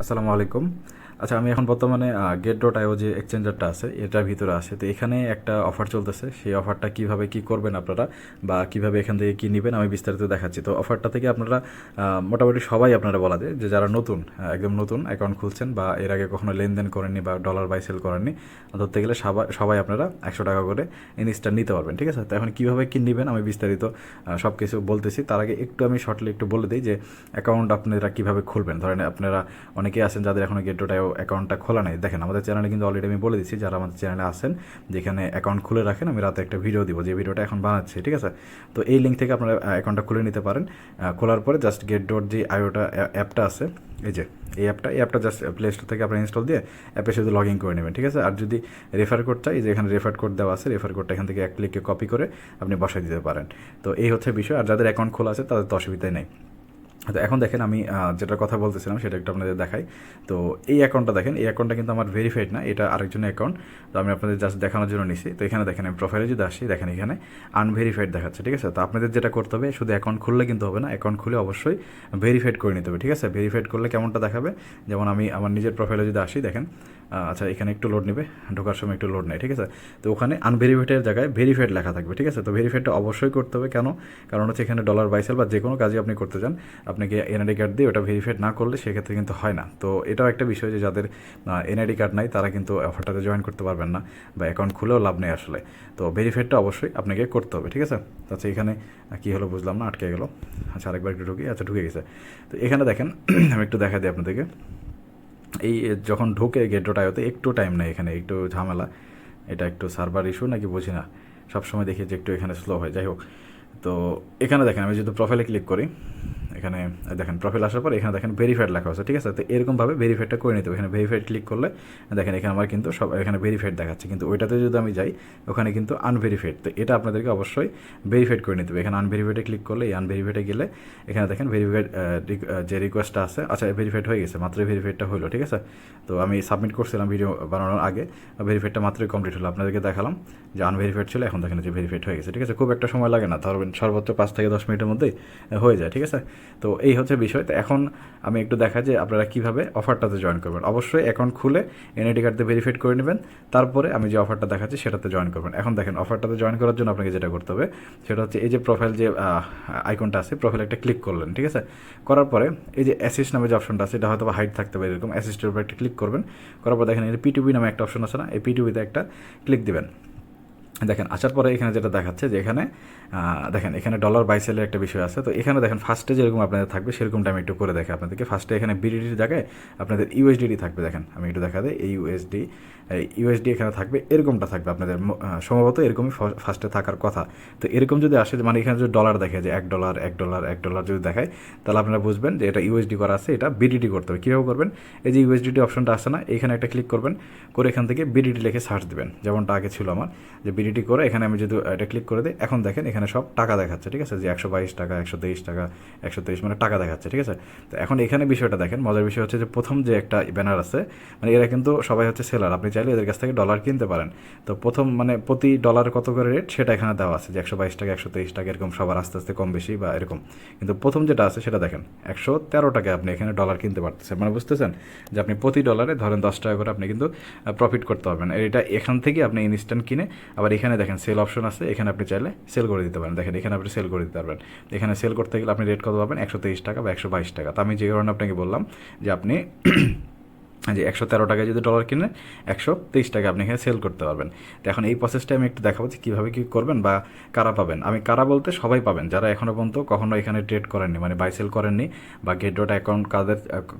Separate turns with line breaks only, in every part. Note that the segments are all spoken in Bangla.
আসসালামু আলাইকুম। আচ্ছা আমি এখন বর্তমানে গেট ডট আইও যে এক্সচেঞ্জারটা আছে, এটার ভিতরে আছে। তো এখানে একটা অফার চলতেছে। সেই অফারটা কীভাবে কি করবেন আপনারা বা কীভাবে এখান থেকে কি নেবেন আমি বিস্তারিত দেখাচ্ছি। তো অফারটা থেকে আপনারা মোটামুটি সবাই আপনারা বলা যায় যে যারা নতুন একদম নতুন অ্যাকাউন্ট খুলছেন বা এর আগে কখনো লেনদেন করেননি বা ডলার বাই সেল করেননি, ধরতে গেলে সবাই সবাই আপনারা একশো টাকা করে ইনস্টা নিতে পারবেন, ঠিক আছে? তো এখন কীভাবে কি নেবেন আমি বিস্তারিত সব কিছু বলতেছি। তার আগে একটু আমি শর্টলি একটু বলে দিই যে অ্যাকাউন্ট আপনারা কীভাবে খুলবেন? ধরেন আপনারা অনেকেই আছেন যাদের এখনও গেট ডট অ্যাকাউন্টটা খোলা নেই। দেখেন, আমাদের চ্যানেলে কিন্তু অলরেডি আমি বলে দিচ্ছি, যারা আমাদের চ্যানেলে আছেন, যেখানে অ্যাকাউন্ট খুলে রাখেন, আমি রাতে একটা ভিডিও দিব, যে ভিডিওটা এখন বানাচ্ছি, ঠিক আছে? তো এই লিঙ্ক থেকে আপনারা অ্যাকাউন্টটা খুলে নিতে পারেন। খোলার পরে জাস্ট গেট ডট যে আইওটা অ্যাপটা আছে, এই যে, এই অ্যাপটা এই অ্যাপটা জাস্ট প্লে স্টোর থেকে আপনার ইনস্টল দিয়ে অ্যাপে শুধু লগ ইন করে নেবেন, ঠিক আছে? আর যদি রেফার কোড চাই যে এখানে রেফার কোড দেওয়া আছে রেফার কোডটা এখান থেকে এক ক্লিকে কপি করে আপনি বসাই দিতে পারেন। তো এই হচ্ছে বিষয়, আর যাদের অ্যাকাউন্ট খোলা আছে, তাদের তো অসুবিধাই নেই। তো এখন দেখেন আমি যেটা কথা বলতেছিলাম সেটা একটু আপনাদের দেখাই। তো এই অ্যাকাউন্টটা দেখেন, এই অ্যাকাউন্টটা কিন্তু আমার ভেরিফাইড না, এটা আরেকজনের অ্যাকাউন্ট তো আমি আপনাদের জাস্ট দেখানোর জন্য নিছি। তো এখানে দেখেন, আমি প্রোফাইলে যদি আসি, দেখেন এখানে আনভেরিফাইড দেখাচ্ছে, ঠিক আছে? তো আপনাদের যেটা করতে হবে, শুধু অ্যাকাউন্ট খুললে কিন্তু হবে না অ্যাকাউন্ট খুলে অবশ্যই ভেরিফাইড করে নিতে হবে, ঠিক আছে? ভেরিফাইড করলে কেমনটা দেখাবে? যেমন আমি আমার নিজের প্রোফাইলে যদি আসি, দেখেন আচ্ছা এখানে একটু লোড নেবে, ঢোকার সময় একটু লোড নেয়, ঠিক আছে? তো ওখানে আনভেরিফাইডের জায়গায় ভেরিফাইড লেখা থাকবে, ঠিক আছে? তো ভেরিফাইডটা অবশ্যই করতে হবে। কেন? কারণ হচ্ছে এখানে ডলার বাইসেল বা যে কোনো কাজই আপনি করতে চান আপনাকে এনআইডি কার্ড দিয়ে ওটা ভেরিফাইড না করলে সেক্ষেত্রে কিন্তু হয় না। তো এটাও একটা বিষয় যে যাদের এনআইডি কার্ড নাই, তারা কিন্তু অফারটাতে জয়েন করতে পারবেন না বা অ্যাকাউন্ট খুলেও লাভ নেই আসলে। তো ভেরিফাইডটা অবশ্যই আপনাকে করতে হবে, ঠিক আছে? আচ্ছা এখানে কী হলো বুঝলাম না, আটকে গেলো। আচ্ছা আরেকবার একটু ঢুকি। আচ্ছা ঢুকে গেছে। তো এখানে দেখেন, আমি একটু দেখা দিই আপনাদেরকে। এই যখন ঢোকে গেটটা আয়োতে একটু টাইম নেই এখানে, একটু ঝামেলা। এটা একটু সার্ভার ইস্যু নাকি বুঝি না। সবসময় দেখি যে একটু এখানে স্লো হয়। যাই হোক তো এখানে দেখেন, আমি যদি প্রোফাইলে ক্লিক করি, এখানে দেখেন প্রোফাইল আসার পর এখানে দেখেন ভেরিফাইড লেখা আছে, ঠিক আছে? তো এরকমভাবে ভেরিফাইডটা করে নিতে এখানে ভেরিফাইড ক্লিক করলে, দেখেন, এখানে আমার কিন্তু সব, এখানে ভেরিফাইড দেখাচ্ছে। কিন্তু ওইটাতে যদি আমি যাই, ওখানে কিন্তু আনভেরিফাইড তো এটা আপনাদেরকে অবশ্যই ভেরিফাইড করে নিতে হবে। এখানে আনভেরিফাইডে ক্লিক করলে, এই আনভেরিফাইডে গেলে এখানে দেখেন ভেরিফাইড যে রিকোয়েস্টটা আছে আচ্ছা ভেরিফাইড হয়ে গেছে, মাত্রই ভেরিফাইডটা হলো, ঠিক আছে? তো আমি সাবমিট করছিলাম ভিডিও বানানোর আগে ভেরিফাইডটা মাত্রই কমপ্লিট হলো। আপনাদেরকে দেখালাম যে আনভেরিফাইড ছিল, এখন দেখেন যে ভেরিফাইড হয়ে গেছে, ঠিক আছে? খুব একটা সময় লাগে না ধরবেন সর্বোচ্চ পাঁচ থেকে দশ মিনিটের মধ্যেই হয়ে যায়, ঠিক আছে? তো এই হচ্ছে বিষয়। তো এখন আমি একটু দেখা যে আপনারা কীভাবে অফারটাতে জয়েন করবেন। অবশ্যই অ্যাকাউন্ট খুলে এনআইডি কার্ড দিয়ে ভেরিফাইড করে নেবেন, তারপরে আমি যে অফারটা দেখাচ্ছি সেটাতে জয়েন করবেন। এখন দেখেন অফারটাতে জয়েন করার জন্য আপনাকে যেটা করতে হবে, সেটা হচ্ছে এই যে প্রোফাইল যে আইকনটা আছে প্রোফাইল একটা ক্লিক করলেন, ঠিক আছে? করার পরে এই যে অ্যাসিস্ট নামে যে অপশনটা আছে, এটা হয়তো হাইট থাকতে পারে, এরকম অ্যাসিস্টের উপর একটা ক্লিক করবেন। করার পর দেখেন এই পিটুবি নামে একটা অপশন আছে না, এই পিটুবিতে একটা ক্লিক দিবেন। দেখেন, আসার পরে এখানে যেটা দেখাচ্ছে যে এখানে দেখেন, এখানে ডলার বাইসেলের একটা বিষয় আছে। তো এখানে দেখেন ফার্স্টে যেরকম আপনাদের থাকবে, সেরকমটা আমি একটু করে দেখে আপনাদেরকে। ফার্স্টে এখানে বিডিডির জায়গায় আপনাদের ইউএসডিডি থাকবে, দেখেন, আমি একটু দেখা দিই, এই ইউএসডি ইউএসডি এখানে থাকবে, এরকমটা থাকবে আপনাদের। সম্ভবত এরকমই ফার্স্টে থাকার কথা। তো এরকম যদি আসে মানে এখানে যদি ডলার দেখে, যে এক ডলার এক ডলার এক ডলার যদি দেখায়, তাহলে আপনারা বুঝবেন যে এটা ইউএসডি করা আছে, এটা বিডিডি করতে হবে। কীভাবে করবেন? এই যে ইউএসডিটি অপশনটা আসে না, এখানে একটা ক্লিক করবেন, করে এখান থেকে বিডিডি লিখে সার্চ দেবেন। যেমনটা আগে ছিল আমার, যে বিডিটি করে এখানে আমি যদি এটা ক্লিক করে দিই, এখন দেখেন এখানে সব টাকা দেখাচ্ছে, ঠিক আছে? যে একশো বাইশ টাকা, একশো তেইশ টাকা, একশো তেইশ মানে টাকা দেখাচ্ছে, ঠিক আছে? তো এখন এখানে বিষয়টা দেখেন, মজার বিষয় হচ্ছে যে প্রথম যে একটা ব্যানার আছে মানে এরা কিন্তু সবাই হচ্ছে সেলার আপনি চাইলে এদের কাছ থেকে ডলার কিনতে পারেন। তো প্রথম মানে প্রতি ডলার কত করে রেট সেটা এখানে দেওয়া আছে, যে একশো বাইশ টাকা, একশো তেইশ টাকা, এরকম সবার আস্তে আস্তে কম বেশি বা এরকম। কিন্তু প্রথম যেটা আছে, সেটা দেখেন, একশো তেরো টাকায় আপনি এখানে ডলার কিনতে পারতেছেন। মানে বুঝতেছেন যে আপনি প্রতি ডলারে ধরেন দশ টাকা করে আপনি কিন্তু প্রফিট করতে পারবেন। এটা এখান থেকে আপনি ইনস্ট্যান্ট কিনে আবার এখানে দেখেন সেল অপশন আছে, এখানে আপনি চাইলে সেল করে দিতে পারেন। দেখেন, এখানে আপনি সেল করে দিতে পারবেন। এখানে সেল করতে গেলে আপনি রেট কত পাবেন? একশো তেইশ টাকা বা একশো বাইশ টাকা। তো আমি যে কারণে আপনাকে বললাম যে আপনি যে একশো তেরো টাকায় যদি ডলার কিনে, একশো তেইশ টাকা আপনি এখানে সেল করতে পারবেন। তো এখন এই প্রসেসটা আমি একটু দেখাবো যে কীভাবে কী করবেন বা কারা পাবেন। আমি কারা বলতে সবাই পাবেন, যারা এখনও পর্যন্ত কখনো এখানে ট্রেড করেননি মানে বাই সেল করেননি বা গেট ডট অ্যাকাউন্ট কাদের,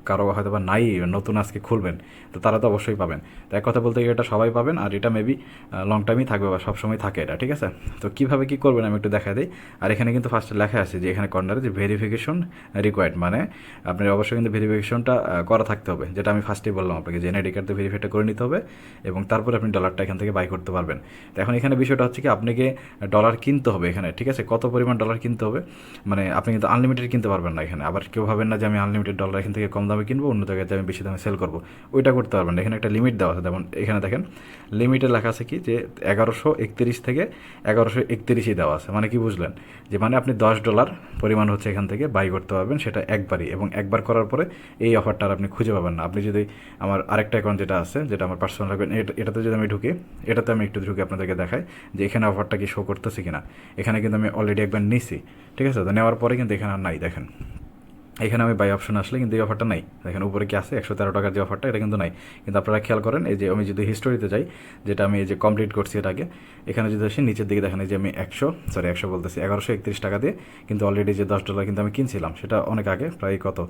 কারও হয়তো বা নাই, নতুন আজকে খুলবেন, তো তারা তো অবশ্যই পাবেন। তো এক কথা বলতে গেলে এটা সবাই পাবেন, আর এটা মেবি লং টাইমই থাকবে বা সবসময় থাকে এটা, ঠিক আছে? তো কীভাবে কী করবেন আমি একটু দেখা দিই। আর এখানে কিন্তু ফার্স্টে লেখা আছে যে এখানে কর্নারে যে ভেরিফিকেশন রিকোয়ার্ড মানে আপনার অবশ্যই কিন্তু ভেরিফিকেশনটা করা থাকতে হবে, যেটা আমি ফার্স্টে বললাম আপনাকে যে এনআইডি কার্ড দিয়ে ভেরিফাইটা করে নিতে হবে এবং তারপরে আপনি ডলারটা এখান থেকে বাই করতে পারবেন। তো এখন এখানে বিষয়টা হচ্ছে কি, আপনাকে ডলার কিনতে হবে এখানে, ঠিক আছে? কত পরিমাণ ডলার কিনতে হবে? মানে আপনি কিন্তু আনলিমিটেড কিনতে পারবেন না এখানে। আবার কেউ ভাবেন না যে আমি আনলিমিটেড ডলার এখান থেকে কম দামে কিনবো, অন্য জায়গায় যে আমি বেশি দামে সেল করব। ওইটা করতে পারবেন না। এখানে একটা লিমিট দেওয়া আছে। যেমন এখানে দেখেন লিমিটে লেখা আছে কি যে এগারোশো একত্রিশ থেকে এগারোশো একত্রিশই দেওয়া আছে। মানে কি বুঝলেন? যে মানে আপনি দশ ডলার পরিমাণ হচ্ছে এখান থেকে বাই করতে পারবেন, সেটা একবারই এবং একবার করার পরে এই অফারটা আর আপনি খুঁজে পাবেন না। আপনি যদি আমার আরেকটা অ্যাকাউন্ট যেটা আছে, যেটা আমার পার্সোনাল অ্যাকাউন্ট এটাতে যদি আমি ঢুকি, এটাতে আমি একটু ঢুকে আপনাদেরকে দেখাই যে এখানে অফারটা কি শো করতেছে কিনা। এখানে কিন্তু আমি অলরেডি একবার নিছি, ঠিক আছে? তো নেওয়ার পরে কিন্তু এখানে আর নাই, দেখেন। এখানে আমি বাই অপশন আসলে কিন্তু এই অফারটা নাই। দেখেন উপরে কি আছে? একশো তেরো টাকার যে অফারটা এটা কিন্তু নাই। কিন্তু আপনারা খেয়াল করেন, এই যে আমি যদি হিস্টোরিতে যাই, যেটা আমি এই যে কমপ্লিট করছি এটাকে এখানে যদি আসি, নিচের দিকে দেখেন এই যে আমি একশো সরি একশো বলতেছি, এগারোশো একত্রিশ টাকা দিয়ে কিন্তু অলরেডি যে দশ ডলার কিন্তু আমি কিনছিলাম, সেটা অনেক আগে, প্রায় কত?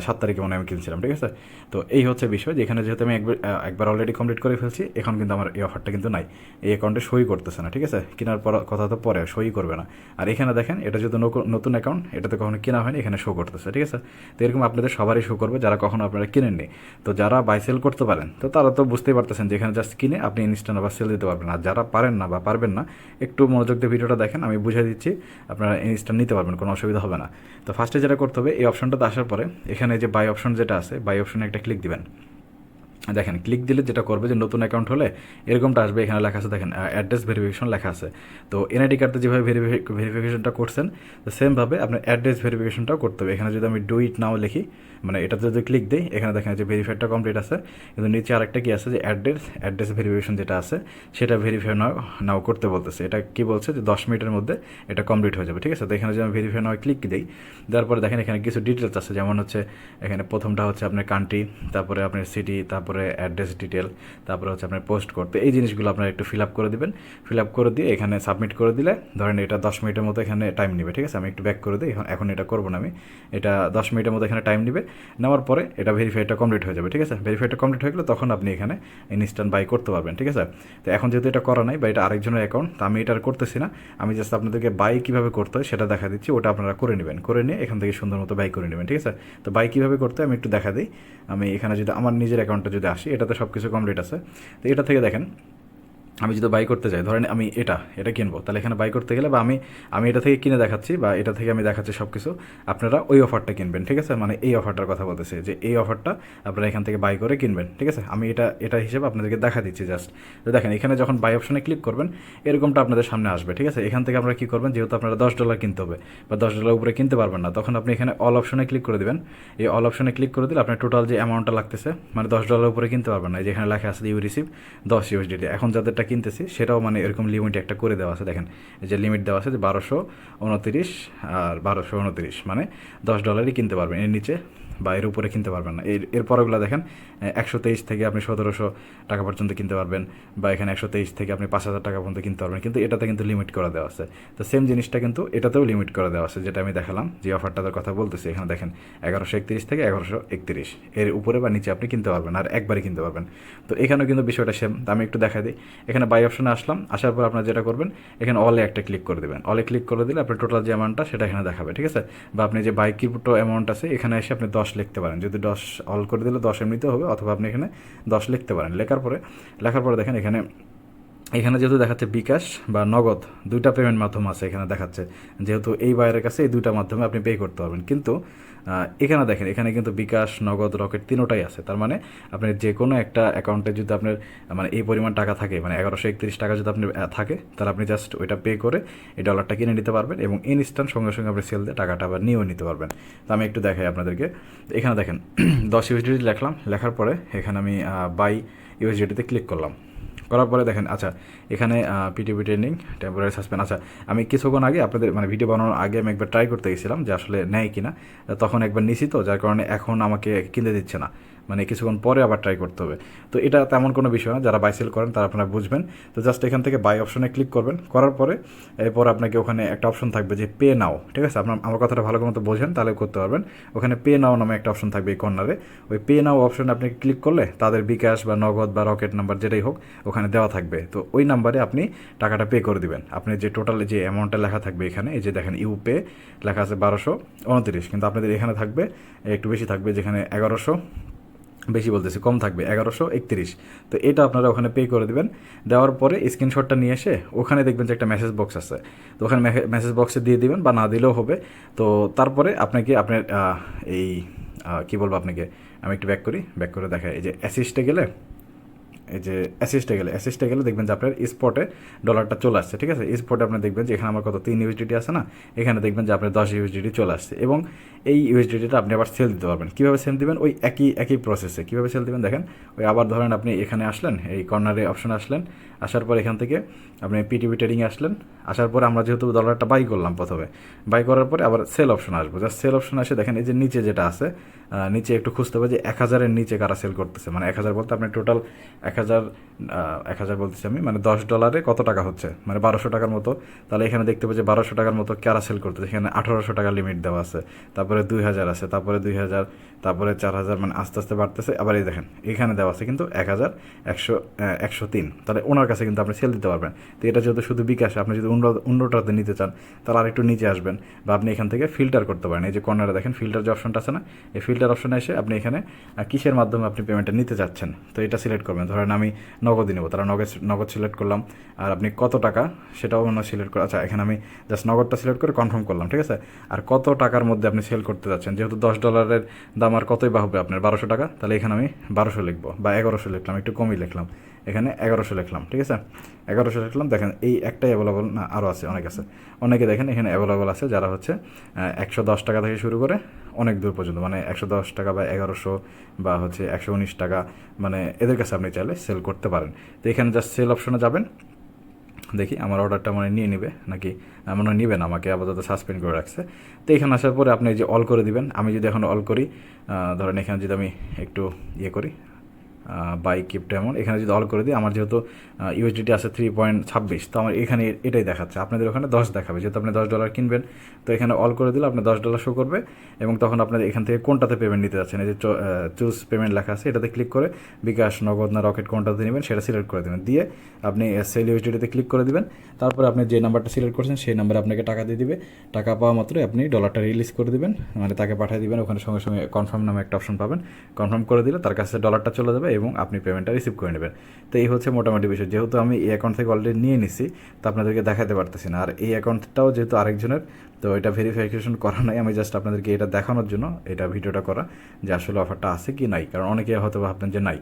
সাত তারিখে মনে আমি কিনছিলাম, ঠিক আছে? তো এই হচ্ছে বিষয়, যে এখানে যেহেতু আমি একবার একবার অলরেডি কমপ্লিট করে ফেলছি, এখন কিন্তু আমার এই অফারটা কিন্তু নাই। এই অ্যাকাউন্টে সই করতেছে না, ঠিক আছে? কেনার পর, কথা তো পরে, সই করবে না। আর এখানে দেখেন, এটা নকো- নতুন অ্যাকাউন্ট এটাতে কখনো কেনা হয়নি, এখানে শো করতেছে, ঠিক আছে? তো এরকম আপনাদের সবারই শো করবে, যারা কখনো আপনারা কিনেননি। তো যারা বাই সেল করতে পারেন, তো তারা তো বুঝতেই পারতেছেন যেখানে জাস্ট কিনে আপনি ইনস্ট্যান্ট আবার সেল দিতে পারবেন। আর যারা পারেন না বা পারবেন না, একটু মনোযোগ দিয়ে ভিডিওটা দেখেন, আমি বুঝিয়ে দিচ্ছি, আপনারা ইনস্ট্যান্ট নিতে পারবেন, কোনো অসুবিধা হবে না। তো ফার্স্টে যেটা করতে হবে, এই অপশনটাতে আসার পরে, এখানে যে বাই অপশন যেটা আছে বাই অপশনে একটা ক্লিক দিবেন। দেখেন ক্লিক দিলে যেটা করবে যে নতুন অ্যাকাউন্ট হলে এরকমটা আসবে, এখানে লেখা আছে, দেখেন অ্যাড্রেস ভেরিফিকেশন লেখা আছে। তো এনআইডি কার্ডে যেভাবে ভেরিফিকেশনটা করছেন, তো সেমভাবে আপনার অ্যাড্রেস ভেরিফিকেশনটাও করতে হবে। এখানে যদি আমি ডু ইট নাও লিখি মানে এটাতে যদি ক্লিক দিই, এখানে দেখেন যে ভেরিফাইডটা কমপ্লিট আছে, কিন্তু নিচে আরেকটা কি আছে যে অ্যাড্রেস অ্যাড্রেস ভেরিফিকেশন যেটা আছে, সেটা ভেরিফাই নাও নাও করতে বলতেছে। এটা কি বলছে যে দশ মিনিটের মধ্যে এটা কমপ্লিট হয়ে যাবে, ঠিক আছে? তো এখানে যদি আমি ভেরিফাই নাও ক্লিক দিই, দেওয়ার পরে দেখেন এখানে কিছু ডিটেলস আছে, যেমন হচ্ছে, এখানে প্রথমটা হচ্ছে আপনার কান্ট্রি তারপরে আপনার সিটি তারপরে অ্যাড্রেস ডিটেল তারপরে হচ্ছে আপনার পোস্ট করতে এই জিনিসগুলো আপনারা একটু ফিল আপ করে দিবেন। ফিল আপ করে দিয়ে এখানে সাবমিট করে দিলে, ধরেন এটা দশ মিনিটের মতো এখানে টাইম নেবে, ঠিক আছে? আমি একটু ব্যাক করে দিই, এখন এটা করব না আমি। এটা দশ মিনিটের মতো এখানে টাইম নেবে। নেওয়ার পরে এটা ভেরিফাইটা কমপ্লিট হয়ে যাবে, ঠিক আছে? ভেরিফাইটা কমপ্লিট হয়ে গেলে তখন আপনি এখানে ইনস্ট্যান্ট বাই করতে পারবেন, ঠিক আছে? তো এখন যেহেতু এটা করা নাই বা এটা আরেকজনের অ্যাকাউন্ট তো আমি এটা করতেছি না। আমি জাস্ট আপনাদেরকে বাই কীভাবে করতে হয় সেটা দেখা দিচ্ছি, ওটা আপনারা করে নেবেন। করে নিয়ে এখান থেকে সুন্দর মতো বাই করে নেবেন, ঠিক আছে? তো বাই কীভাবে করতে আমি একটু দেখা দিই। আমি এখানে যদি আমার নিজের অ্যাকাউন্টে যদি আসি এটাতে সব কিছু কমপ্লিট আছে। তো এটা থেকে দেখেন আমি যদি বাই করতে যাই, ধরেন আমি এটা এটা কিনবো, তাহলে এখানে বাই করতে গেলে বা আমি আমি এটা থেকে কিনে দেখাচ্ছি বা এটা থেকে আমি দেখাচ্ছি সব কিছু আপনারা ওই অফারটা কিনবেন, ঠিক আছে? মানে এই অফারটার কথা বলতেছে যে এই অফারটা আপনারা এখান থেকে বাই করে কিনবেন, ঠিক আছে? আমি এটা এটা হিসেবে আপনাদেরকে দেখা দিচ্ছি জাস্ট তো দেখেন, এখানে যখন বাই অপশনে ক্লিক করবেন, এরকমটা আপনাদের সামনে আসবে, ঠিক আছে? এখান থেকে আপনারা কী করবেন, যেহেতু আপনারা দশ ডলার কিনতে হবে, বা দশ ডলার উপরে কিনতে পারবেন না, তখন আপনি এখানে অল অপশনে ক্লিক করে দেবেন। এই অল অপশনে ক্লিক করে দিলে আপনার টোটাল যে অ্যামাউন্টটা লাগতেছে মানে দশ ডলার উপরে কিনতে পারবেন না। যেখানে লেখা আছে ইউ রিসিভ দশ ইউএসডিটি এখন যাদেরটা কিনতেছি, সেটাও মানে এরকম লিমিট একটা করে দেওয়া আছে। দেখেন যে লিমিট দেওয়া আছে যে বারোশো উনতিরিশ আর বারোশো উনতিরিশ মানে দশ ডলারই কিনতে পারবেন। এর নিচে বা এর উপরে কিনতে পারবেন না। এর এর পরগুলো দেখেন একশো তেইশ থেকে আপনি সতেরোশো টাকা পর্যন্ত কিনতে পারবেন বা এখানে একশো তেইশ থেকে আপনি পাঁচ হাজার টাকা পর্যন্ত কিনতে পারবেন। কিন্তু এটাতে কিন্তু লিমিট করে দেওয়া আছে। তো সেম জিনিসটা কিন্তু এটাতেও লিমিট করে দেওয়া আছে, যেটা আমি দেখালাম, যে অফারটার কথা বলতেছি। এখানে দেখেন, এগারোশো একত্রিশ থেকে এগারোশো একত্রিশ। এর উপরে বা নিচে আপনি কিনতে পারবেন, আর একবারই কিনতে পারবেন। তো এখানেও কিন্তু বিষয়টা সেম আমি একটু দেখা দিই। এখানে বাই অপশনে আসলাম, আসার পর আপনার যেটা করবেন, এখানে অলে একটা ক্লিক করে দেবেন। অলে ক্লিক করে দিলে আপনার টোটাল যে অ্যামাউন্টটা সেটা এখানে দেখাবে, ঠিক আছে? বা আপনি যে বাই ক্রিপ্টো অ্যামাউন্ট আছে, এখানে এসে আপনি দশ লিখতে পারেন। যদি দশ অল করে দিলে দশ এমনিতে হবে, অথবা আপনি এখানে দশ লিখতে পারেন। লেখার পরে লেখার পরে দেখেন এখানে এখানে যেহেতু দেখাচ্ছে বিকাশ বা নগদ, দুইটা পেমেন্ট মাধ্যম আছে এখানে দেখাচ্ছে। যেহেতু এই বাইরের কাছে এই দুইটা মাধ্যমে আপনি পে করতে পারবেন। কিন্তু এখানে দেখেন, এখানে কিন্তু বিকাশ, নগদ, রকেট তিনোটাই আছে। তার মানে আপনি যে কোনো একটা অ্যাকাউন্টে যদি আপনার মানে এই পরিমাণ টাকা থাকে মানে এগারোশো একত্রিশ টাকা যদি আপনি থাকে, তাহলে আপনি জাস্ট ওইটা পে করে এই ডলারটা কিনে নিতে পারবেন এবং ইনস্ট্যান্ট সঙ্গে সঙ্গে আপনি সেল দিয়ে টাকাটা আবার নিয়েও নিতে পারবেন। তো আমি একটু দেখাই আপনাদেরকে। এখানে দেখেন, দশ ইউএসডিটি লেখলাম, লেখার পরে এখানে আমি বাই ইউএসডিটিতে ক্লিক করলাম। করার পরে দেখেন আচ্ছা এখানে পিটিপি ট্রেনিং টেম্পোরারি সাসপেন্ড আচ্ছা আমি কিছুক্ষণ আগে আপনাদের মানে ভিডিও বানানোর আগে আমি একবার ট্রাই করতে গেছিলাম যে আসলে নেয় কিনা। তখন একবার নিশ্চিত যার কারণে এখন আমাকে কিনতে দিচ্ছে না। মানে কিছুক্ষণ পরে আবার ট্রাই করতে হবে। তো এটা তেমন কোনো বিষয় না, যারা বাই সেল করেন তারা আপনারা বুঝবেন। তো জাস্ট এখান থেকে বাই অপশনে ক্লিক করবেন। করার পরে এরপর আপনাকে ওখানে একটা অপশন থাকবে যে পে নাও ঠিক আছে? আপনার আমার কথাটা ভালো মতো বোঝেন, তাহলে করতে পারবেন। ওখানে পে নাও নামে একটা অপশন থাকবে এই কর্নারে ওই পে নাও অপশনে আপনি ক্লিক করলে তাদের বিকাশ বা নগদ বা রকেট নাম্বার যেটাই হোক ওখানে দেওয়া থাকবে। তো ওই নাম্বারে আপনি টাকাটা পে করে দিবেন। আপনি যে টোটাল যে অ্যামাউন্টটা লেখা থাকবে এখানে, এই যে দেখেন ইউ পে লেখা আছে বারোশো উনত্রিশ। কিন্তু আপনাদের এখানে থাকবে, একটু বেশি থাকবে, যেখানে এগারোশো বেশি বলতেছি, কম থাকবে, এগারোশো একত্রিশ। তো এটা আপনারা ওখানে পে করে দেবেন। দেওয়ার পরে স্ক্রিনশটটা নিয়ে এসে ওখানে দেখবেন যে একটা মেসেজ বক্স আছে। তো ওখানে মেসেজ বক্সে দিয়ে দিবেন বা না দিলেও হবে। তো তারপরে আপনাকে আপনার এই কী বলব আপনাকে? আমি একটু ব্যাক করি ব্যাক করে দেখাই। এই যে অ্যাসিস্টে গেলে এই যে অ্যাসিস্টে গেলে অ্যাসিস্টে গেলে দেখবেন যে আপনার স্পটে ডলারটা চলে আসছে, ঠিক আছে? স্পটে আপনি দেখবেন যে এখানে আমার কত, তিন ইউএসডিটি আছে না? এখানে দেখবেন যে আপনার দশ ইউএসডিটি চলে আসছে এবং এই ইউএসডিটিটা আপনি আবার সেল দিতে পারবেন। কীভাবে সেল দিবেন? ওই একই একই প্রসেসে কীভাবে সেল দিবেন? দেখেন, ওই আবার ধরেন আপনি এখানে আসলেন, এই কর্নারে অপশন আসলেন, আসার পর এখান থেকে আপনি পিটিভি ট্রেডিংয়ে আসলেন, আসার পরে আমরা যেহেতু ডলারটা বাই করলাম প্রথমে বাই করার পরে আবার সেল অপশন আসব। জাস্ট সেল অপশন আসে দেখেন এই যে নিচে যেটা আছে নিচে একটু খুঁজতে হবে যে এক হাজারের নিচে কারা সেল করতেছে। মানে এক হাজার বলতে আপনি টোটাল এক হাজার এক হাজার বলতেছি আমি মানে দশ ডলারে কত টাকা হচ্ছে? মানে বারোশো টাকার মতো। তাহলে এখানে দেখতে পাচ্ছি বারোশো টাকার মতো কারা সেল করতেছে। এখানে আঠারোশো টাকা লিমিট দেওয়া আছে। তারপরে দুই হাজার আছে, তারপরে দুই হাজার, তারপরে চার হাজার মানে আস্তে আস্তে বাড়তেছে। আবার এই দেখেন, এখানে দেওয়া আছে কিন্তু এক হাজার, একশো একশো তিন। তাহলে ওনার কাছে কিন্তু আপনি সেল দিতে পারবেন। তো এটা যেহেতু শুধু বিকাশে, আপনি যদি অন্য, অন্যটাতে নিতে চান, তাহলে আর একটু নিচে আসবেন বা আপনি এখান থেকে ফিল্টার করতে পারেন। এই যে কর্নারে দেখেন ফিল্টার যে অপশনটা আছে না, এই ফিল্টার অপশনে এসে আপনি এখানে কিসের মাধ্যমে আপনি পেমেন্টটা নিতে চাচ্ছেন? তো এটা সিলেক্ট করবেন। ধরেন আমি নগদই নেব, তারা নগদ নগদ সিলেক্ট করলাম। আর আপনি কত টাকা সেটাও অন্য সিলেক্ট করে আচ্ছা এখানে আমি জাস্ট নগদটা সিলেক্ট করে কনফার্ম করলাম, ঠিক আছে? আর কত টাকার মধ্যে আপনি সেল করতে যাচ্ছেন? যেহেতু দশ ডলারের দাম আর কতই বা হবে আপনার? বারোশো টাকা? তাহলে এখানে আমি বারোশো লিখব বা এগারোশো লিখলাম, একটু কমই লিখলাম। এখানে এগারোশো লিখলাম, ঠিক আছে? এগারোশো লিখলাম, দেখেন এই একটাই অ্যাভেলেবল না আরও আছে, অনেক আছে। অনেকে দেখেন এখানে অ্যাভেলেবল আছে, যারা হচ্ছে একশো দশ টাকা থেকে শুরু করে অনেক দূর পর্যন্ত মানে একশো দশ টাকা বা এগারোশো বা হচ্ছে একশো উনিশ টাকা মানে এদের কাছে আপনি চাইলে সেল করতে পারেন। তো এখানে জাস্ট সেল অপশনে যাবেন, দেখি আমার অর্ডারটা মানে নিয়ে নিবে, নাকি মনে নিবে না, আমাকে আপাতত সাসপেন্ড করে রাখছে। তো এখানে আসার পরে আপনি যে অল করে দিবেন, আমি যদি এখন অল করি ধরেন এখানে যদি আমি একটু ইয়ে করি বাই কিপটা এমন এখানে যদি অল করে দিই, আমার যেহেতু ইউএসডিটি আছে থ্রি পয়েন্ট ছাব্বিশ তো আমার এখানে এটাই দেখাচ্ছে। আপনাদের ওখানে দশ দেখাবে। যেহেতু আপনি দশ ডলার কিনবেন, তো এখানে অল করে দিলে আপনি দশ ডলার শো করবে এবং তখন আপনাদের এখান থেকে কোনটাতে পেমেন্ট নিতে যাচ্ছেন? এই যে চুজ পেমেন্ট লেখা আছে, এটাতে ক্লিক করে বিকাশ, নগদ না রকেট কোনটাতে নেবেন, সেটা সিলেক্ট করে দেবেন। দিয়ে আপনি সেল ইউএসডিটিতে ক্লিক করে দিবেন। তারপরে আপনি যে নাম্বারটা সিলেক্ট করছেন, সেই নাম্বারে আপনাকে টাকা দিয়ে দিবে। টাকা পাওয়া মাত্রই আপনি ডলারটা রিলিজ করে দিবেন। মানে তাকে পাঠিয়ে দিবেন। ওখানে সঙ্গে সঙ্গে কনফার্ম নামে একটা অপশন পাবেন। কনফার্ম করে দিলে তার কাছে ডলারটা চলে যাবে এবং আপনি পেমেন্টটা রিসিভ করে নেবেন। তো এই হচ্ছে মোটামুটি বিষয়। যেহেতু আমি এই অ্যাকাউন্ট থেকে অলরেডি নিয়ে নিছি, তো আপনাদেরকে দেখাতে পারতেছি না। আর এই অ্যাকাউন্টটাও যেহেতু আরেকজনের, তো এটা ভেরিফিকেশন করা নাই। আমি জাস্ট আপনাদেরকে এটা দেখানোর জন্য, এটা ভিডিওটা করা যে আসলে অফারটা আছে কি নাই। কারণ অনেকে হয়তো ভাবতেন যে নাই।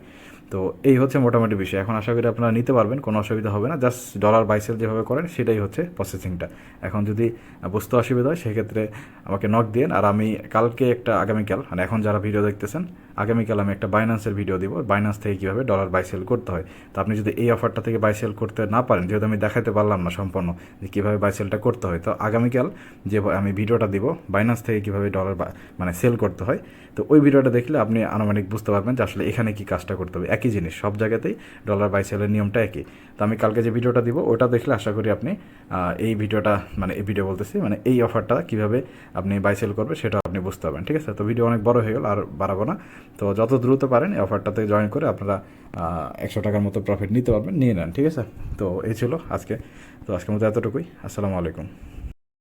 তো এই হচ্ছে মোটামুটি বিষয়। এখন আশা করি আপনারা নিতে পারবেন, কোনো অসুবিধা হবে না। জাস্ট ডলার বাইসেল যেভাবে করেন, সেটাই হচ্ছে প্রসেসিংটা এখন যদি বুঝতে অসুবিধা হয়, সেক্ষেত্রে আমাকে নক দিন আর আমি কালকে একটা আগামীকাল মানে এখন যারা ভিডিও দেখতেছেন, আগামীকাল আমি একটা বাইন্যান্সের ভিডিও দিব। বাইন্যান্স থেকে কীভাবে ডলার বাইসেল করতে হয়। তো আপনি যদি এই অফারটা থেকে বাইসেল করতে না পারেন, যেহেতু আমি দেখাতে পারলাম না সম্পূর্ণ যে কীভাবে বাইসেলটা করতে হয়, তো আগামীকাল যে আমি ভিডিওটা দিব বাইন্যান্স থেকে কীভাবে ডলার মানে সেল করতে হয়, তো ওই ভিডিওটা দেখলে আপনি আনুমানিক বুঝতে পারবেন যে আসলে এখানে কি কাজটা করতে হবে। একই জিনিস, সব জায়গাতেই ডলার বাই সেলের নিয়মটা একই। তো আমি কালকে যে ভিডিওটা দিব, ওটা দেখলে আশা করি আপনি এই ভিডিওটা মানে এই ভিডিও বলতেছি মানে এই অফারটা কীভাবে আপনি বাই সেল করবে সেটা আপনি বুঝতে পারবেন, ঠিক আছে? তো ভিডিও অনেক বড় হয়ে গেল, আর বাড়াবো না। তো যত দ্রুত পারেন এই অফারটাতে জয়েন করে আপনারা একশো টাকার মতো প্রফিট নিতে পারবেন, নিয়ে নেন, ঠিক আছে? তো এই ছিল আজকে, তো আজকের মতো এতটুকুই। আসসালামু আলাইকুম।